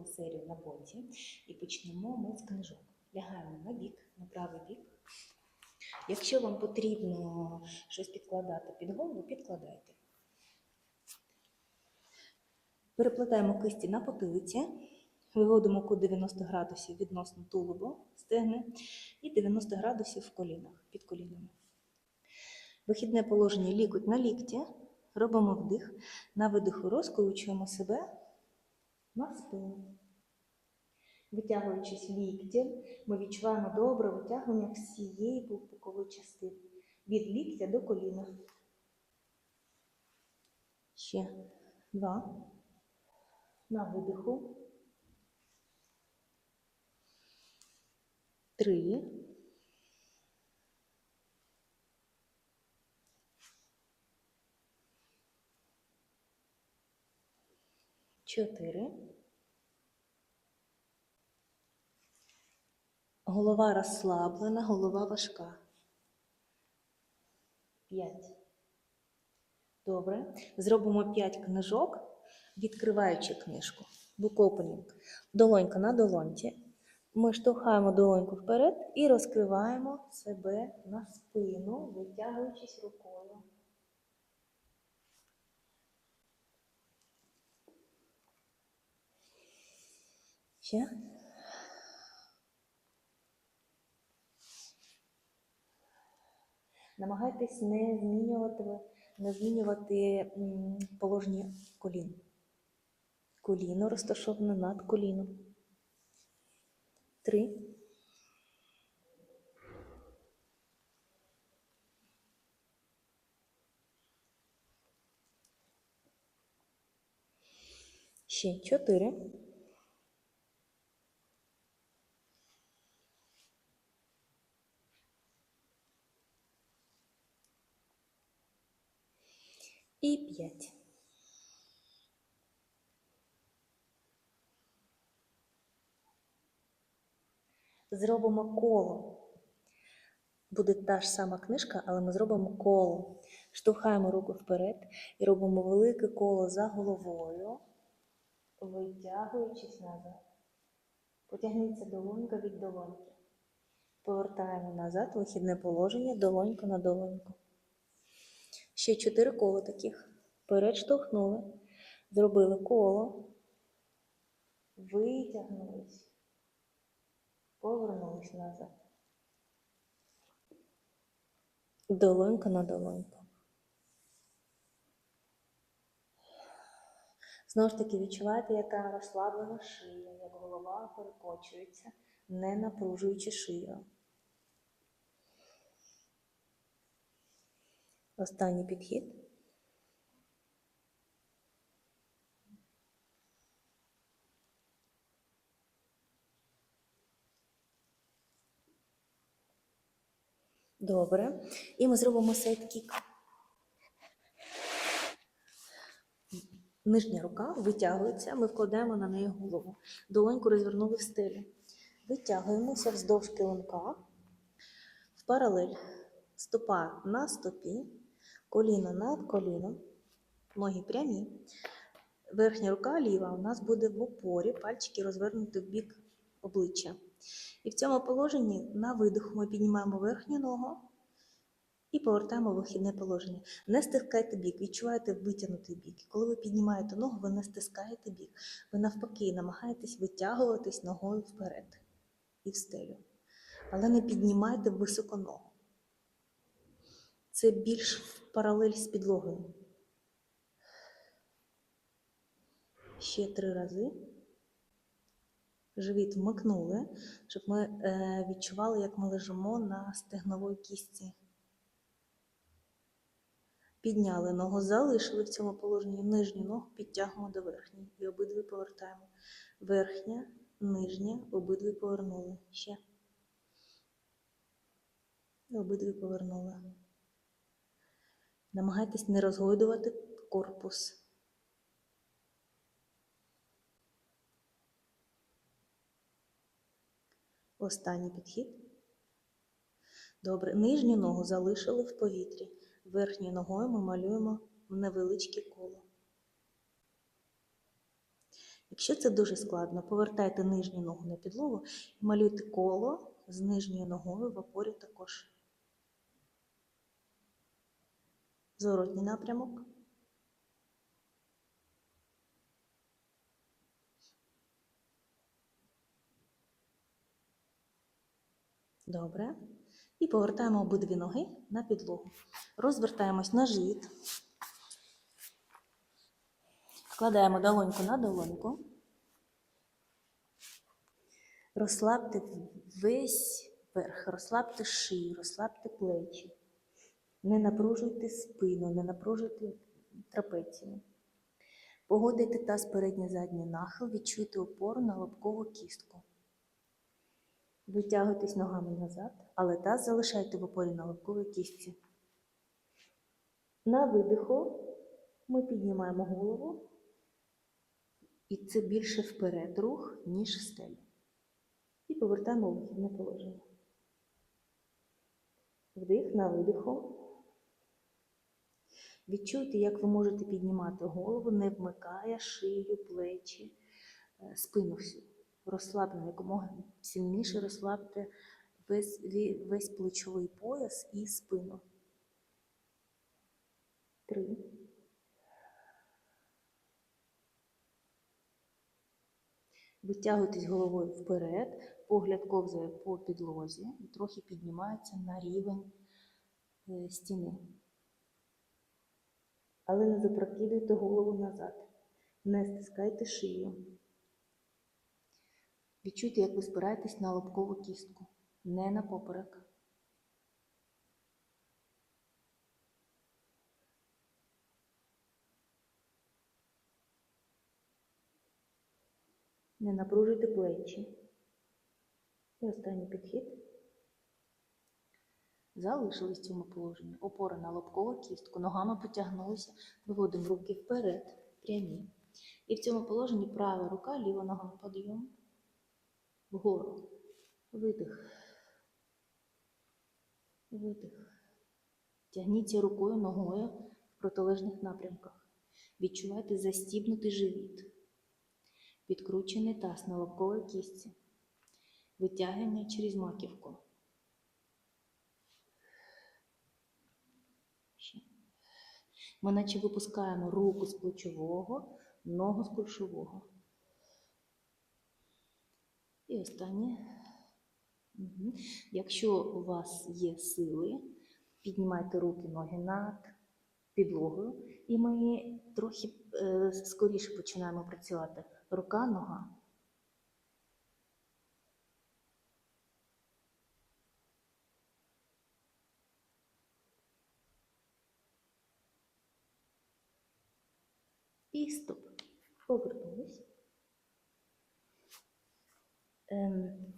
наступну серію на боці і почнемо ми з книжок. Лягаємо на бік, на правий бік. Якщо вам потрібно щось підкладати під голову, підкладайте. Переплетаємо кисті на потилиці, виводимо кут 90 градусів відносно тулубу, стегни і 90 градусів в колінах, під колінами. Вихідне положення лікоть на лікті. Робимо вдих. На видиху розкручуємо себе на спину. Витягуючись ліктем, ми відчуваємо добре витягування всієї бокової частини. Від ліктя до коліна. Ще два. На видиху. Три. Чотири. Голова розслаблена, голова важка. П'ять. Добре. Зробимо п'ять книжок, відкриваючи книжку. Букопенінг. Долонька на долоньці. Ми штовхаємо долоньку вперед і розкриваємо себе на спину, витягуючись рукою. Ще. Намагайтесь не змінювати, не змінювати положення колін. Коліно розташоване над коліном. Три. Ще чотири. І п'ять. Зробимо коло. Буде та ж сама книжка, але ми зробимо коло. Штовхаємо руку вперед і робимо велике коло за головою, витягуючись назад. Потягніться долонька від долоньки. Повертаємо назад вихідне положення, долонька на долоньку. Ще чотири кола таких. Вперед штовхнули, зробили коло, витягнулись, повернулись назад. Долонька на долоньку. Знову ж таки, відчуваєте, яка розслаблена шия, як голова перекочується, не напружуючи шию. Останній підхід. Добре. І ми зробимо сайдкік. Нижня рука витягується, ми вкладаємо на неї голову. Долоньку розвернули в стелі. Витягуємося вздовж килимка, в паралель. Стопа на стопі, коліно над коліном, ноги прямі. Верхня рука ліва у нас буде в опорі, пальчики розвернуті в бік обличчя. І в цьому положенні на видиху ми піднімаємо верхню ногу і повертаємо вихідне положення. Не стискайте бік, відчуваєте витягнутий бік. Коли ви піднімаєте ногу, ви не стискаєте бік. Ви навпаки намагаєтесь витягуватись ногою вперед і в стелю. Але не піднімайте високо ногу. Це більш паралель з підлогою. Ще три рази. Живіт вмикнули, щоб ми е, відчували, як ми лежимо на стегновій кістці. Підняли ногу, залишили в цьому положенні нижню ногу, підтягуємо до верхньої і обидві повертаємо. Верхня, нижня, обидві повернули. Ще. І обидві повернули. Намагайтесь не розгойдувати корпус. Останній підхід. Добре. Нижню ногу залишили в повітрі. Верхньою ногою ми малюємо невеличке коло. Якщо це дуже складно, повертайте нижню ногу на підлогу і малюйте коло з нижньою ногою в опорі також. Зворотній напрямок. Добре. І повертаємо обидві ноги на підлогу. Розвертаємось на живіт. Вкладаємо долоньку на долоньку. Розслабте весь верх, розслабте шию, розслабте плечі. Не напружуйте спину, не напружуйте трапецію. Погодите таз передній задній нахил, відчуйте опору на лобкову кістку. Витягуйтесь ногами назад, але таз залишайте в опорі на лобковій кістці. На видиху ми піднімаємо голову, і це більше вперед рух, ніж в стелі. І повертаємо вихідне положення. Вдих на видиху. Відчуйте, як ви можете піднімати голову, не вмикає шию, плечі, е, спину всю. Розслаблено, якомога сильніше розслабте весь, весь плечовий пояс і спину. Три. Витягуйтесь головою вперед, погляд ковзає по підлозі і трохи піднімається на рівень е, стіни. Але не запрокидуйте голову назад. Не стискайте шию. Відчуйте, як ви спираєтесь на лобкову кістку, не на поперек. Не напружуйте плечі. І останній підхід. Залишились в цьому положенні. Опора на лобкову кістку, ногами потягнулися, виводимо руки вперед, прямі. І в цьому положенні права рука, ліва нога підйом. Вгору. Видих. Видих. Тягніться рукою, ногою в протилежних напрямках. Відчувайте застібнутий живіт. Підкручений таз на лобковій кістці. Витягування через маківку. Ми наче випускаємо руку з плечового, ногу з кульшового. І останнє. Мгм. Якщо у вас є сили, піднімайте руки, ноги над підлогою, і ми трохи е, скоріше починаємо працювати. Рука, нога. І стоп. Повернулись. Ем,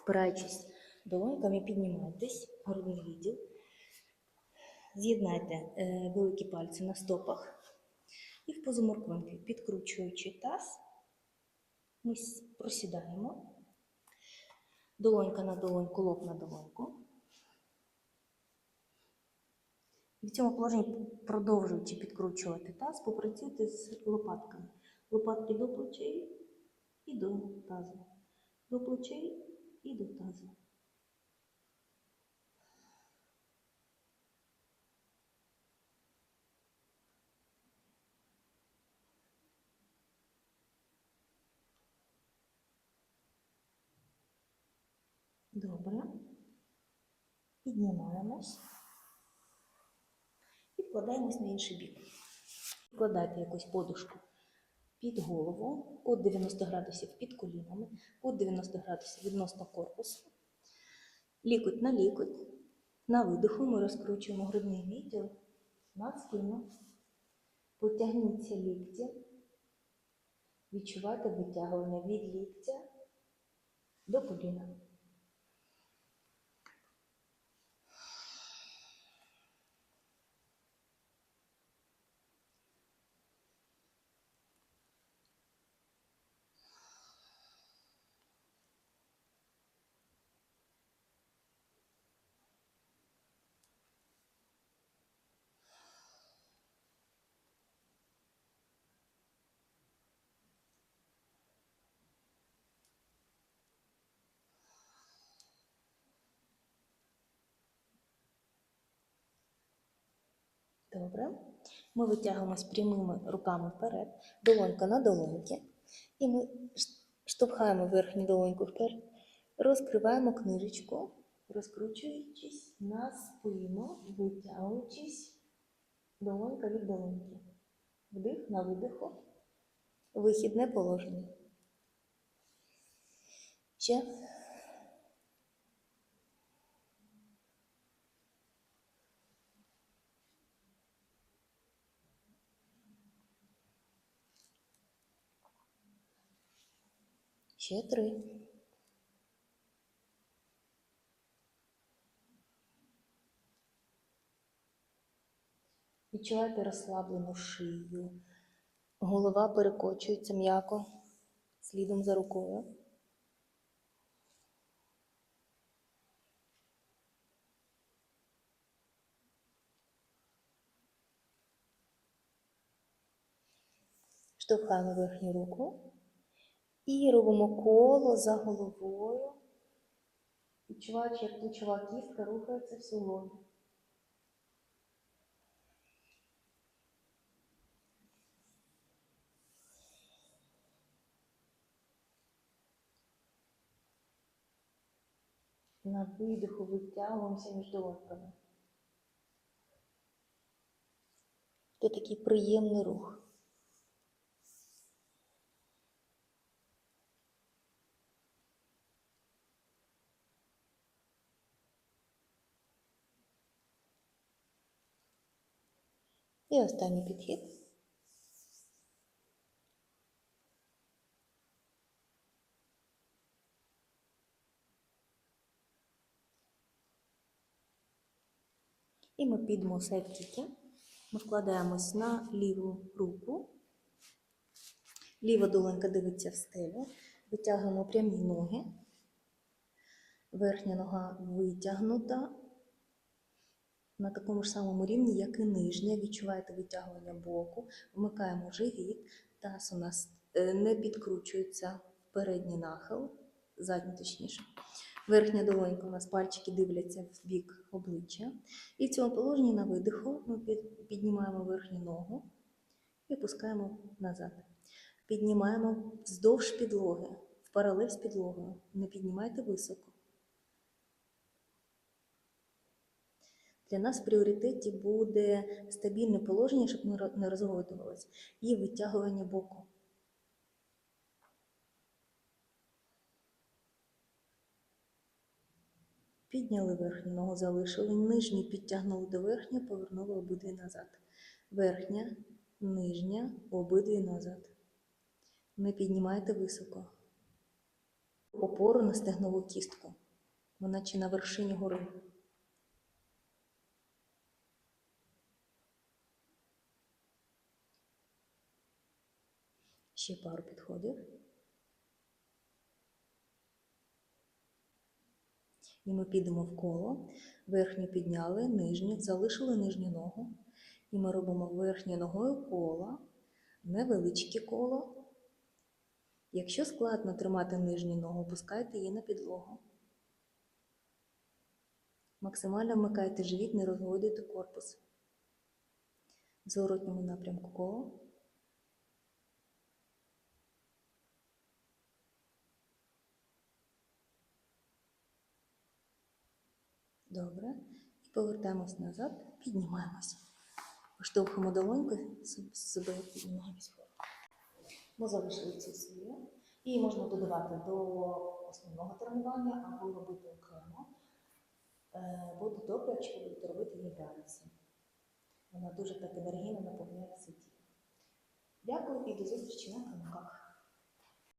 спираючись долоньками, піднімайтесь, грудний відділ. З'єднайте е, великі пальці на стопах і в позу морквинки, підкручуючи таз, ми просідаємо. Долонька на долоньку, лоб на долоньку. І в цьому положенні, продовжуючи підкручувати таз, попрацюйте з лопатками. Лопатки до плечей і до тазу. До плечей і до тазу. Добре. Піднімаємось і на інший бік. Вкладайте якусь подушку під голову, кут 90 градусів під колінами, кут 90 градусів відносно корпусу. Лікоть на лікоть. На видиху ми розкручуємо грудний відділ на спину. Потягніться лікті. Відчувайте витягування від ліктя до коліна. Добре. Ми витягуємось прямими руками вперед, долонька на долоньки. І ми штовхаємо верхню долоньку вперед, розкриваємо книжечку, розкручуючись на спину, витягуючись долонька від долоньки. Вдих на видиху. Вихідне положення. Ще. Ще три. Відчувайте розслаблену шию. Голова перекочується м'яко слідом за рукою. Штовхаємо верхню руку і робимо коло за головою, відчуваючи, як плечова кістка рухається в суглобі. На видиху витягуємося між долоньками. Це такий приємний рух. І останній підхід. І ми підемо сайдкіки. Ми вкладаємось на ліву руку. Ліва долонька дивиться в стелю. Витягуємо прямі ноги. Верхня нога витягнута на такому ж самому рівні, як і нижня. Відчуваєте витягування боку. Вмикаємо живіт. Таз у нас е, не підкручується в передній нахил, задній точніше. Верхня долонька у нас пальчики дивляться в бік обличчя. І в цьому положенні на видиху ми піднімаємо верхню ногу і опускаємо назад. Піднімаємо вздовж підлоги, в паралель з підлогою. Не піднімайте високо. Для нас в пріоритеті буде стабільне положення, щоб ми не розгойдувалися, і витягування боку. Підняли верхню ногу, залишили, нижню підтягнули до верхньої, повернули обидві назад. Верхня, нижня, обидві назад. Не піднімайте високо. Опору на стегнову кістку. Вона чи на вершині гори. Ще пару підходів. І ми підемо в коло. Верхню підняли, нижню, залишили нижню ногу. І ми робимо верхньою ногою коло, невеличке коло. Якщо складно тримати нижню ногу, опускайте її на підлогу. Максимально вмикайте живіт, не розгойдуйте корпус. В зворотньому напрямку коло. Добре. І повертаємось назад, піднімаємось. Поштовхуємо долоньки з себе піднімаємось. Ми залишили цю серію. Її можна додавати до основного тренування або робити окремо. Е, Буде добре, якщо ви будете робити її вранці. Вона дуже так енергійно наповняє все. Дякую і до зустрічі на каналах.